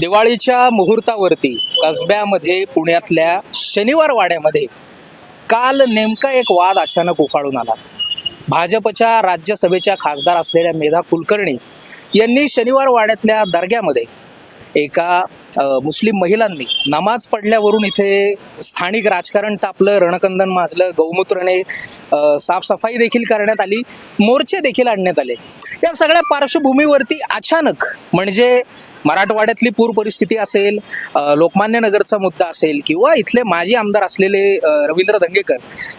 दिवाळीच्या मुहूर्तावरती कसब्यामध्ये पुण्यातल्या शनिवार वाड्यामध्ये काल नेमका एक वाद अचानक उफाळून आला. भाजपच्या राज्यसभेच्या खासदार असलेल्या मेधा कुलकर्णी यांनी शनिवार वाड्यातल्या दर्ग्यामध्ये एका मुस्लिम महिलांनी नमाज पडल्यावरून इथे स्थानिक राजकारण तापलं रणकंदन माजलं गौमूत्रने साफसफाई देखील करण्यात आली मोर्चे देखील आणण्यात आले. या सगळ्या पार्श्वभूमीवरती अचानक म्हणजे मराठवाड्यातली पूर परिस्थिती असेल लोकमान्य नगरचा मुद्दा असेल किंवा इथले माजी आमदार असलेले रवींद्र दंगेकर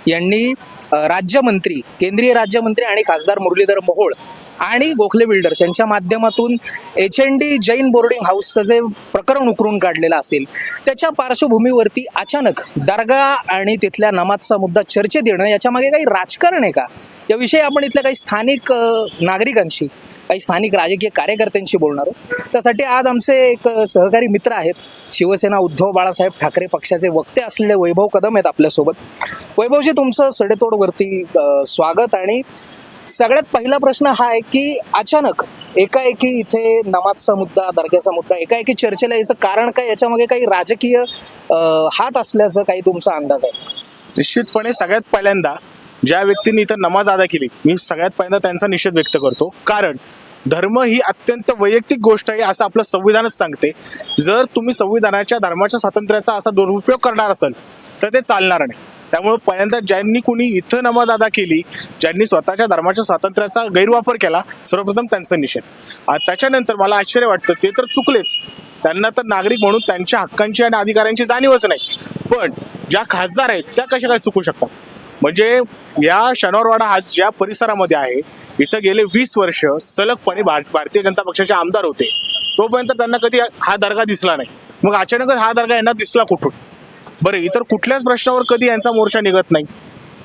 यांनी राज्यमंत्री केंद्रीय राज्यमंत्री आणि खासदार मुरलीधर मोहोळ आणि गोखले बिल्डर्स यांच्या माध्यमातून H N D Jain boarding हाऊसचं जे प्रकरण उकरून काढलेलं असेल त्याच्या पार्श्वभूमीवरती अचानक दर्गा आणि तिथल्या नमाजचा मुद्दा चर्चेत येणं याच्यामागे काही राजकारण आहे का? याविषयी आपण इथल्या काही स्थानिक नागरिकांशी काही स्थानिक राजकीय कार्यकर्त्यांशी बोलणार आहोत. त्यासाठी आज आमचे एक सहकारी मित्र आहेत. शिवसेना उद्धव बाळासाहेब ठाकरे पक्षाचे वक्ते असलेले वैभव कदम आहेत आपल्यासोबत. वैभवजी तुमचं सडेतोडवरती स्वागत आणि सगळ्यात पहिला प्रश्न हा आहे की अचानक एकाएकी इथे नमाजचा मुद्दा दर्ग्याचा मुद्दा एकाएकी चर्चेला याचं कारण काय? याच्यामागे काही राजकीय हात असल्याचं काही तुमचा अंदाज आहे? निश्चितपणे सगळ्यात पहिल्यांदा ज्या व्यक्तींनी इथं नमाज अदा केली मी सगळ्यात पहिल्यांदा त्यांचा निषेध व्यक्त करतो. कारण धर्म ही अत्यंत वैयक्तिक गोष्ट आहे असं आपलं संविधानच सांगते. जर तुम्ही संविधानाच्या धर्माच्या स्वातंत्र्याचा असा दुरुपयोग करणार असाल तर ते चालणार नाही. त्यामुळे पहिल्यांदा ज्यांनी कुणी इथं नमाज अदा केली ज्यांनी स्वतःच्या धर्माच्या स्वातंत्र्याचा गैरवापर केला सर्वप्रथम त्यांचा निषेध. त्याच्यानंतर मला आश्चर्य वाटतं ते तर चुकलेच. त्यांना तर नागरिक म्हणून त्यांच्या हक्कांची आणि अधिकारांची जाणीवच नाही. पण ज्या खासदार आहेत त्या कशा काय चुकू शकतात? म्हणजे या शनिवारवाडा हा ज्या परिसरामध्ये आहे इथं गेले वीस वर्ष सलगपणे भार- भारतीय जनता पक्षाचे आमदार होते. तोपर्यंत त्यांना कधी हा दर्गा दिसला नाही. मग अचानकच हा दर्गा यांना दिसला कुठून? बरं इतर कुठल्याच प्रश्नावर कधी यांचा मोर्चा निघत नाही.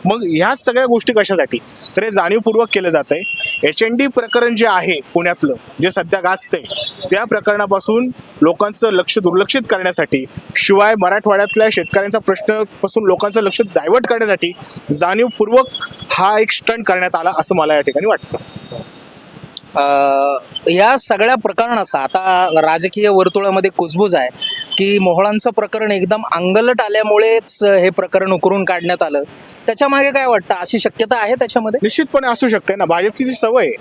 मग ह्याच सगळ्या गोष्टी कशासाठी? तर हे जाणीवपूर्वक केलं जात. आहे एच एन डी प्रकरण जे आहे पुण्यातलं जे सध्या गाजतंय त्या प्रकरणापासून लोकांचं लक्ष दुर्लक्षित करण्यासाठी शिवाय मराठवाड्यातल्या शेतकऱ्यांचा प्रश्नपासून लोकांचं लक्ष डायव्हर्ट करण्यासाठी जाणीवपूर्वक हा एक स्टंट करण्यात आला असं मला या ठिकाणी वाटतं. या सगळ्या प्रकरणाचा आता राजकीय वर्तुळामध्ये कुजबूज आहे की मोहळांचं प्रकरण एकदम अंगलट आल्यामुळेच हे प्रकरण उकरून काढण्यात आलं. त्याच्यामागे काय वाटतं? अशी शक्यता आहे त्याच्यामध्ये? निश्चितपणे असू शकते ना. भाजपची जी सवय आहे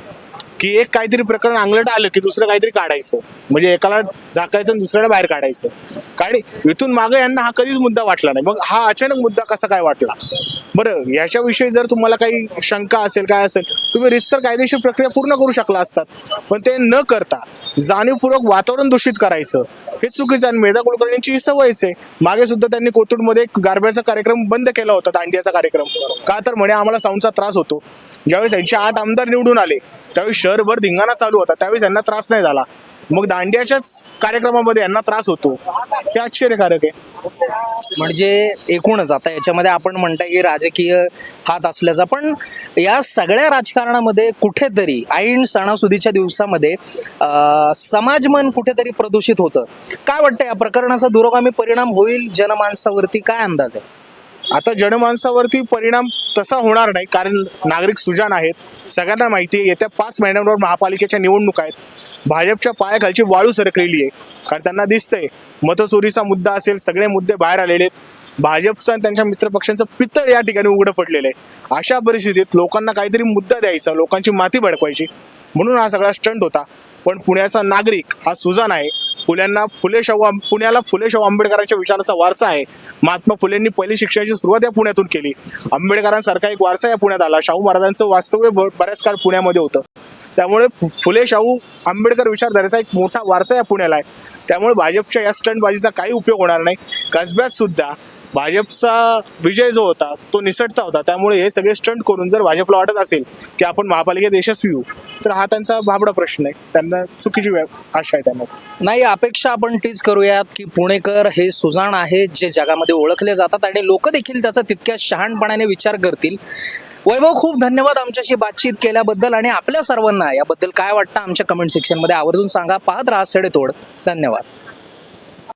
की एक काहीतरी प्रकरण अंगलट आलं की दुसरं काहीतरी काढायचं. म्हणजे एकाला झाकायचं आणि दुसऱ्याला बाहेर काढायचं. कारण इथून मागे यांना हा कधीच मुद्दा वाटला नाही. मग हा अचानक मुद्दा कसा काय वाटला? बरं याच्याविषयी जर तुम्हाला काही शंका असेल काय असेल तुम्ही रितसर कायदेशीर प्रक्रिया पूर्ण करू शकला असतात. पण ते न करता जाणीवपूर्वक वातावरण दूषित करायचं हे चुकीचं आणि मेधा कुलकर्णींची ही सवयच आहे. मागे सुद्धा त्यांनी कोथरूडमध्ये एक गारब्याचा कार्यक्रम बंद केला होता दांडियाचा कार्यक्रम. का तर म्हणे आम्हाला साऊंडचा त्रास होतो. ज्यावेळेस यांचे आठ आमदार निवडून आले त्यावेळी शहरभर धिंगाणा चालू होता त्यावेळेस यांना त्रास नाही झाला. मग दांडियाच्याच कार्यक्रमामध्ये यांना त्रास होतो. हे आश्चर्यकारक आहे. म्हणजे एकूणच आता याच्यामध्ये आपण म्हणताय की राजकीय हात असल्याचा पण या सगळ्या राजकारणामध्ये कुठेतरी ऐन सणासुदीच्या दिवसामध्ये अं, समाजमन कुठेतरी प्रदूषित होतं. काय वाटतं या प्रकरणाचा दुरोगामी परिणाम होईल जनमानसावरती? काय अंदाज आहे? आता जनमानसावरती परिणाम तसा होणार नाही कारण नागरिक सुजान आहेत. सगळ्यांना माहिती आहे येत्या पाच महिन्यांवर महापालिकेच्या निवडणुका आहेत. भाजपच्या पायाखालची वाळू सरकलेली आहे. कारण त्यांना दिसतंय मतचोरीचा मुद्दा असेल सगळे मुद्दे बाहेर आलेले आहेत. भाजपचं आणि त्यांच्या मित्रपक्षांचं पितळ या ठिकाणी उघडं पडलेलं आहे. अशा परिस्थितीत लोकांना काहीतरी मुद्दा द्यायचा लोकांची माती भडकवायची. म्हणून हा सगळा स्टंट होता. पण पुण्याचा नागरिक हा सुजान आहे. फुल्यांना फुले शाहू पुण्याला फुले शाहू आंबेडकरांच्या विचाराचा वारसा आहे. महात्मा फुलेंनी पहिली शिक्षणाची सुरुवात या पुण्यातून केली. आंबेडकरांसारखा एक वारसा या पुण्यात आला. शाहू महाराजांचं वास्तव्य बऱ्याच काळ पुण्यामध्ये होतं. त्यामुळे फुले शाहू आंबेडकर विचारधारेचा एक मोठा वारसा या पुण्याला आहे. त्यामुळे भाजपच्या या स्टंटबाजीचा काही उपयोग होणार नाही. कसब्यात सुद्धा भाजपचा विजय जो होता तो निसटता होता. त्यामुळे हे सगळे स्टंट करून जर भाजपला वाटत असेल की आपण महापालिकेत यशस्वी होऊ तर हा त्यांचा भाबडा प्रश्न आहे. त्यांना चुकीची आशा आहे त्यांना. नाही अपेक्षा आपण तीच करूयात की पुणेकर हे सुजाण आहेत जे जगामध्ये ओळखले जातात आणि लोक देखील त्याचा तितक्या शहाणपणाने विचार करतील. वैभव खूप धन्यवाद आमच्याशी बातचीत केल्याबद्दल आणि आपल्या सर्वांना याबद्दल काय वाटतं आमच्या कमेंट सेक्शनमध्ये आवर्जून सांगा. पाहत राहा सडेतोड. धन्यवाद.